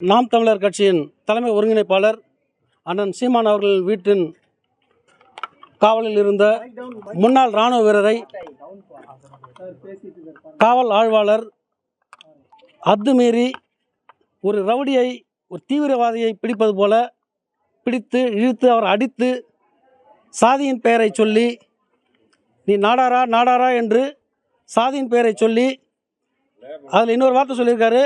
நாம் தமிழர் கட்சியின் தலைமை ஒருங்கிணைப்பாளர் அண்ணன் சீமான் அவர்கள் வீட்டின் காவலில் இருந்த முன்னாள் இராணுவ வீரரை காவல் ஆய்வாளர் அத்துமீறி ஒரு ரவுடியை ஒரு தீவிரவாதியை பிடிப்பது போல பிடித்து இழுத்து அவர் அடித்து சாதியின் பெயரை சொல்லி நீ நாடாரா நாடாரா என்று சாதியின் பெயரை சொல்லி அதில் இன்னொரு வார்த்தை சொல்லியிருக்காரு.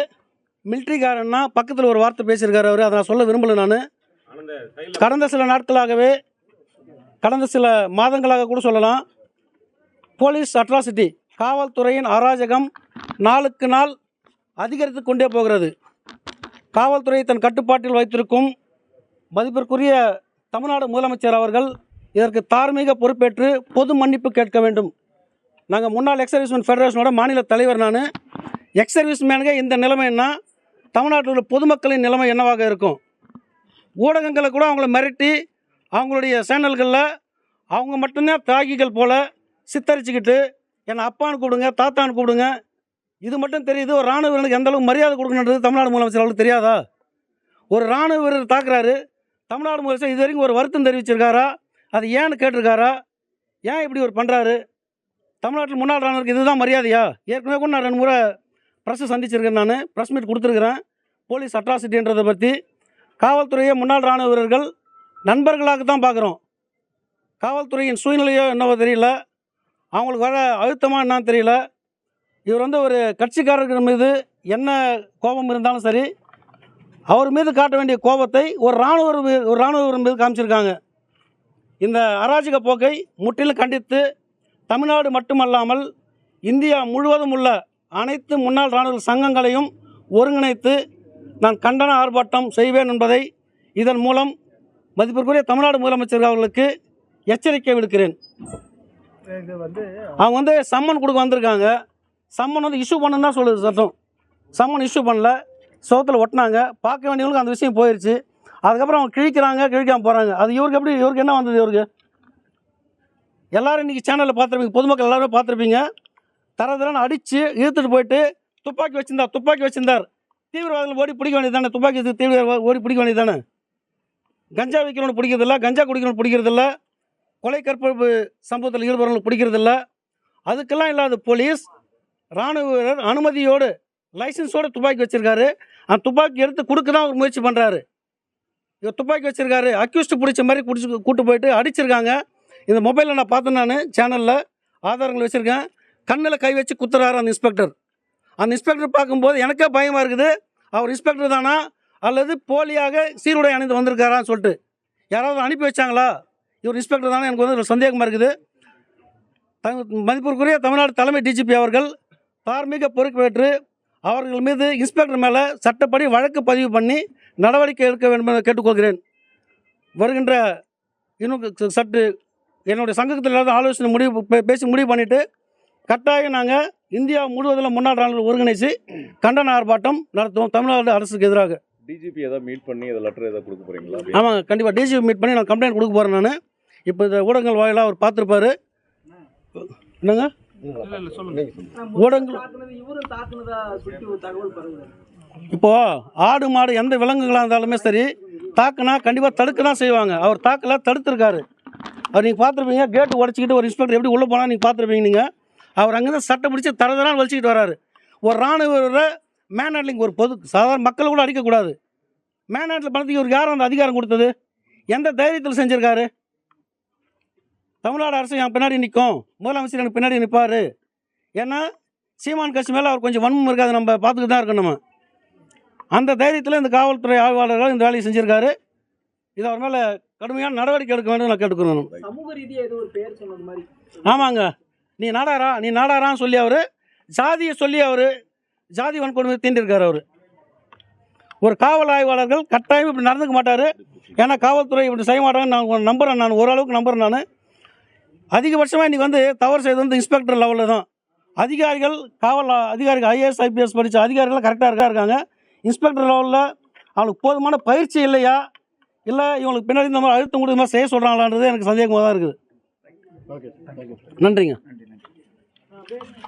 மிலிட்ரிக்காரன்னா பக்கத்தில் ஒரு வார்த்தை பேசியிருக்காரு அவர். அதை நான் சொல்ல விரும்பலை நான். கடந்த சில நாட்களாகவே கடந்த சில மாதங்களாக கூட சொல்லலாம் போலீஸ் அட்ராசிட்டி காவல்துறையின் அராஜகம் நாளுக்கு நாள் அதிகரித்து கொண்டே போகிறது. காவல்துறை தன் கட்டுப்பாட்டில் வைத்திருக்கும் மதிப்பிற்குரிய தமிழ்நாடு முதலமைச்சர் அவர்கள் இதற்கு தார்மீக பொறுப்பேற்று பொது மன்னிப்பு கேட்க வேண்டும். நாங்கள் முன்னாள் எக்ஸ் சர்வீஸ்மேன் ஃபெடரேஷனோட மாநில தலைவர் நான். எக்ஸ் சர்வீஸ்மேனுக்கு இந்த நிலைமைன்னா தமிழ்நாட்டில் உள்ள பொதுமக்களின் நிலைமை என்னவாக இருக்கும்? ஊடகங்களை கூட அவங்கள மிரட்டி அவங்களுடைய சேனல்களில் அவங்க மட்டும்தான் தியாகிகள் போல் சித்தரிச்சுக்கிட்டு என்னை அப்பான்னு கூப்பிடுங்க தாத்தான்னு கூப்பிடுங்க. இது மட்டும் தெரியுது ஒரு ராணுவ வீரனுக்கு எந்த அளவுக்கு மரியாதை கொடுக்கணுன்றது தமிழ்நாடு முதலமைச்சர் அவர்களுக்கு தெரியாதா? ஒரு ராணுவ வீரர் தாக்குறாரு தமிழ்நாடு முதலமைச்சர் இது வரைக்கும் ஒரு வருத்தம் தெரிவிச்சிருக்காரா? அது ஏன்னு கேட்டிருக்காரா? ஏன் இப்படி ஒரு பண்ணுறாரு தமிழ்நாட்டில் முன்னாள் ராணுவருக்கு இதுதான் மரியாதையா? ஏற்கனவே கூட நான் ரெண்டு முறை ப்ரெஸ்ஸை சந்திச்சிருக்கேன் நான். ப்ரெஸ் மீட் கொடுத்துருக்குறேன். போலீஸ் அட்ராசிட்டின்றதை பற்றி காவல்துறையை முன்னாள் ராணுவ வீரர்கள் நண்பர்களாக தான் பார்க்குறோம். காவல்துறையின் சூழ்நிலையோ என்னவோ தெரியல. அவங்களுக்கு வர அழுத்தமாக என்னான்னு தெரியல. இவர் வந்து ஒரு கட்சிக்காரர்கள் மீது என்ன கோபம் இருந்தாலும் சரி அவர் மீது காட்ட வேண்டிய கோபத்தை ஒரு இராணுவ ஒரு இராணுவ மீது காமிச்சிருக்காங்க. இந்த அராஜக போக்கை முற்றிலும் கண்டித்து தமிழ்நாடு மட்டுமல்லாமல் இந்தியா முழுவதும் உள்ள அனைத்து முன்னாள் இராணுவ சங்கங்களையும் ஒருங்கிணைத்து நான் கண்டன ஆர்ப்பாட்டம் செய்வேன் என்பதை இதன் மூலம் மதிப்பிற்குரிய தமிழ்நாடு முதலமைச்சர் அவர்களுக்கு எச்சரிக்கை விடுக்கிறேன். வந்து அவங்க வந்து சம்மன் கொடுக்க வந்திருக்காங்க. சம்மன் வந்து இஷ்யூ பண்ணுன்னு தான் சொல்லுது சட்டம். சம்மன் இஷ்யூ பண்ணல. சோத்தில் ஒட்டினாங்க. பார்க்க வேண்டியவங்களுக்கு அந்த விஷயம் போயிடுச்சு அதுக்கப்புறம் அவங்க கிழிக்கிறாங்க கிழிக்காமல் போகிறாங்க அது இவருக்கு எப்படி இவருக்கு என்ன வந்தது இவருக்கு? எல்லோரும் இன்றைக்கி சேனலில் பார்த்துருப்பீங்க. பொதுமக்கள் எல்லோரும் பார்த்துருப்பீங்க. தர தரன்னு அடித்து இழுத்துட்டு போயிட்டு துப்பாக்கி வச்சிருந்தார் துப்பாக்கி வச்சிருந்தார். தீவிரவாதிகள் ஓடி பிடிக்க வேண்டியது தானே துப்பாக்கி வச்சு தீவிரவாதி ஓடி பிடிக்க வேண்டியது தானே கஞ்சா விற்கிறவனு பிடிக்கிறதில்ல கஞ்சா குடிக்கிறவனு பிடிக்கிறதில்ல கொலை கற்பழிப்பு சம்பவத்தில் ஈடுபடுறவங்களுக்கு பிடிக்கிறதில்ல. அதுக்கெல்லாம் இல்லாத போலீஸ் ராணுவ வீரர் அனுமதியோடு லைசன்ஸோடு துப்பாக்கி வச்சுருக்காரு. அந்த துப்பாக்கி எடுத்து கொடுக்க தான் ஒரு முயற்சி பண்ணுறாரு இவர் துப்பாக்கி வச்சுருக்காரு. அக்யூஸ்ட் பிடிச்ச மாதிரி பிடிச்சி கூட்டு போயிட்டு அடிச்சிருக்காங்க. இந்த மொபைலில் நான் பார்த்தேன் நான் சேனலில் ஆதாரங்கள் வச்சுருக்கேன். கண்ணில் கை வச்சு குத்துறாரு அந்த இன்ஸ்பெக்டர். அந்த இன்ஸ்பெக்டர் பார்க்கும்போது எனக்கே பயமாக இருக்குது. அவர் இன்ஸ்பெக்டர் தானா? அல்லது போலியாக சீருடை அணிந்து வந்திருக்காரான்னு சொல்லிட்டு. யாராவது அனுப்பி வச்சாங்களா? இவர் இன்ஸ்பெக்டர் தானே? எனக்கு வந்து ஒரு சந்தேகமாக இருக்குது. த- மதிப்பிற்குரிய தமிழ்நாடு தலைமை டிஜிபி அவர்கள் தார்மீக பொறுப்பேற்று அவர்கள் மீது இன்ஸ்பெக்டர் மேலே சட்டப்படி வழக்கு பதிவு பண்ணி நடவடிக்கை எடுக்க வேண்டும் என கேட்டுக்கொள்கிறேன். வருகின்ற இன்னும் சற்று என்னுடைய சங்கத்தில் ஆலோசனை முடிவு பே- பேசி முடிவு பண்ணிவிட்டு கட்டாயம் நாங்கள் இந்தியா முழுவதில் முன்னாள் ராணுவ ஒருங்கிணைச்சு கண்டன ஆர்ப்பாட்டம் நடத்துவோம். தமிழ்நாடு அரசுக்கு எதிராக. டிஜிபி ஏதாவது மீட் பண்ணி இதை லெட்டர் ஏதாவது கொடுக்க போறீங்களா? ஆமாங்க கண்டிப்பாக டிஜிபி மீட் பண்ணி நான் கம்ப்ளைண்ட் கொடுக்க போகிறேன் நான். இப்போ இந்த ஊடகங்கள் வாயிலாக அவர் பார்த்துருப்பாரு. என்னங்க? ஊடகங்கள் இப்போது ஆடு மாடு எந்த விலங்குகளாக இருந்தாலுமே சரி தாக்குனா கண்டிப்பாக தடுக்க தான் செய்வாங்க. அவர் தாக்கல தடுத்திருக்காரு. அவர் நீங்கள் பார்த்துருப்பீங்க கேட்டு உடச்சிக்கிட்டு ஒரு இன்ஸ்பெக்டர் எப்படி உள்ளே போனால் நீங்கள் பார்த்துருப்பீங்க நீங்கள் அவர் அங்கேருந்து சட்டை பிடிச்சி தரதரான்னு வலிச்சிக்கிட்டு வராரு. ஒரு ராணுவ வீரரை மேன் ஹேண்ட்லிங் ஒரு பொது சாதாரண மக்களை கூட அடிக்கக்கூடாது. மேன் ஹேண்டில் பண்ணதுக்கு இவருக்கு யார் அந்த அதிகாரம் கொடுத்தது? எந்த தைரியத்தில் செஞ்சுருக்காரு? தமிழ்நாடு அரசு என் பின்னாடி நிற்கும் முதலமைச்சர் எனக்கு பின்னாடி நிற்பார் ஏன்னா சீமான் கட்சி மேலே அவர் கொஞ்சம் வன்மம் இருக்காது. நம்ம பார்த்துக்கிட்டு தான் இருக்கணும் நம்ம. அந்த தைரியத்தில் இந்த காவல்துறை ஆய்வாளர்கள் இந்த வேலையை செஞ்சுருக்காரு. இது அவர் மேலே கடுமையான நடவடிக்கை எடுக்க வேண்டும் நான் கேட்டுக்கிறேன் ஆமாங்க. நீ நாடாரா நீ நாடாரான்னு சொல்லி அவர் ஜாதியை சொல்லி அவர் ஜாதி வன்கொடுமை தீண்டிருக்கார் அவர். ஒரு காவல் ஆய்வாளர்கள் கட்டாயம் இப்படி நடந்துக்க மாட்டார். ஏன்னா காவல்துறை இப்படி செய்ய மாட்டாங்கன்னு நான் நம்புகிறேன் நான் ஓரளவுக்கு நம்புகிறேன் நான். அதிகபட்சமாக இன்றைக்கி வந்து தவறு செய்தது வந்து இன்ஸ்பெக்டர் லெவலில் தான். அதிகாரிகள் காவல் அதிகாரிகள் ஐஏஎஸ் ஐபிஎஸ் படித்த அதிகாரிகள் கரெக்டாக இருக்கா இருக்காங்க. இன்ஸ்பெக்டர் லெவலில் அவங்களுக்கு போதுமான பயிற்சி இல்லையா? இல்லை இவங்களுக்கு பின்னாடி இந்த மாதிரி அழுத்தம் கொடுத்த மாதிரி செய்ய சொல்கிறாங்களான்றது எனக்கு சந்தேகமாக தான் இருக்குது. நன்றிங்க.